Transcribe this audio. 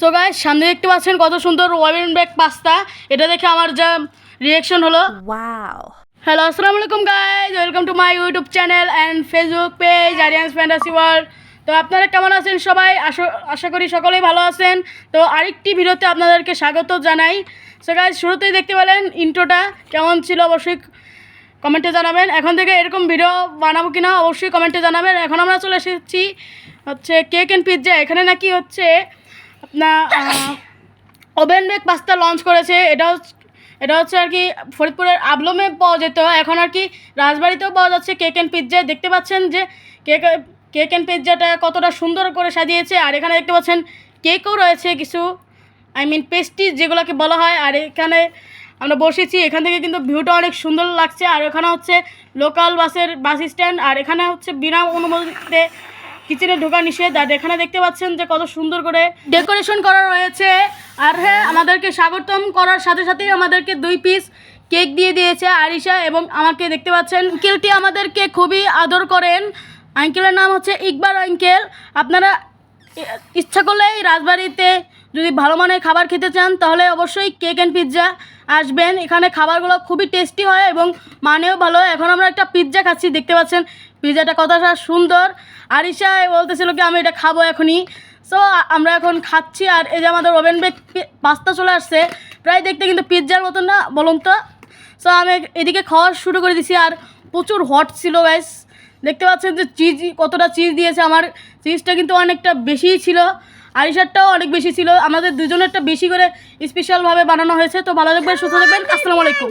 So guys সামনে দেখতে পাচ্ছেন কত সুন্দর ওয়েন ব্যাক পাস্তা। এটা দেখে আমার যা রিয়েকশন হলো। Wow. হ্যালো আসসালামু আলাইকুম guys welcome to my YouTube channel and Facebook page Aryan's fantasy world তো আপনারা কেমন আছেন সবাই? আশা আশা করি সকলেই ভালো আছেন। তো আরেকটি ভিডিওতে আপনাদেরকে স্বাগত জানাই। সো গাইজ শুরুতেই দেখতে পেলেন ইন্ট্রোটা কেমন ছিল অবশ্যই কমেন্টে জানাবেন। এখন থেকে এরকম ভিডিও বানাবো কিনা অবশ্যই কমেন্টে জানাবেন। এখন আমরা চলে এসেছি হচ্ছে কেক অ্যান্ড পিৎজা এখানে নাকি হচ্ছে আপনার ওভেন বেক পাস্তা লঞ্চ করেছে। এটা এটা হচ্ছে আর কি ফরিদপুরের আবলমে পাওয়া যেত। এখন আর কি রাজবাড়িতেও পাওয়া যাচ্ছে কেক অ্যান্ড পিৎজা দেখতে পাচ্ছেন যে কেক কেক অ্যান্ড পিৎজাটা কতটা সুন্দর করে সাজিয়েছে। আর এখানে দেখতে পাচ্ছেন কেকও রয়েছে কিছু আই মিন পেস্ট্রি যেগুলোকে বলা হয়। আর এখানে আমরা বসেছি, এখান থেকে কিন্তু ভিউটা অনেক সুন্দর লাগছে। আর এখানে হচ্ছে লোকাল বাসের বাস স্ট্যান্ড আর এখানে হচ্ছে বিনা অনুমতিতে কিচেনে ঢোকা নিষেধ। আর এখানে দেখতে পাচ্ছেন যে কত সুন্দর করে ডেকোরেশন করা রয়েছে। আর হ্যাঁ আমাদেরকে স্বাগতম করার সাথে সাথেই আমাদেরকে দুই পিস কেক দিয়ে দিয়েছে আরিশা এবং আমাকে দেখতে পাচ্ছেন আঙ্কেলটি আমাদেরকে খুবই আদর করেন। আঙ্কেলের নাম হচ্ছে ইকবার আঙ্কেল। আপনারা ইচ্ছা করলেই রাজবাড়িতে যদি ভালো মানের খাবার খেতে চান, তাহলে অবশ্যই কেক অ্যান্ড পিৎজা আসবেন। এখানে খাবারগুলো খুবই টেস্টি হয় এবং মানেও ভালো। এখন আমরা একটা পিৎজা খাচ্ছি, দেখতে পাচ্ছেন? পিৎজাটা কতটা সুন্দর। আরিশা বলতেছিল কি, আমি এটা খাব এখনই। সো আমরা এখন খাচ্ছি আর এই যে আমাদের ওভেন বেক পাস্তা চলে আসছে। প্রায় দেখতে কিন্তু পিৎজার মতন না, বলুন তো। সো আমি এদিকে খাওয়া শুরু করে দিছি আর প্রচুর হট ছিল গাইস দেখতে পাচ্ছেন যে চিজ কতটা চিজ দিয়েছে আমার। চিজটা কিন্তু অনেকটা বেশিই ছিল। আরিশারটাও অনেক বেশি ছিল। আমাদের দুজনেরটা বেশি করে স্পেশালভাবে বানানো হয়েছে। তো ভালো থাকবেন, সুস্থ থাকবেন। আসসালামু আলাইকুম।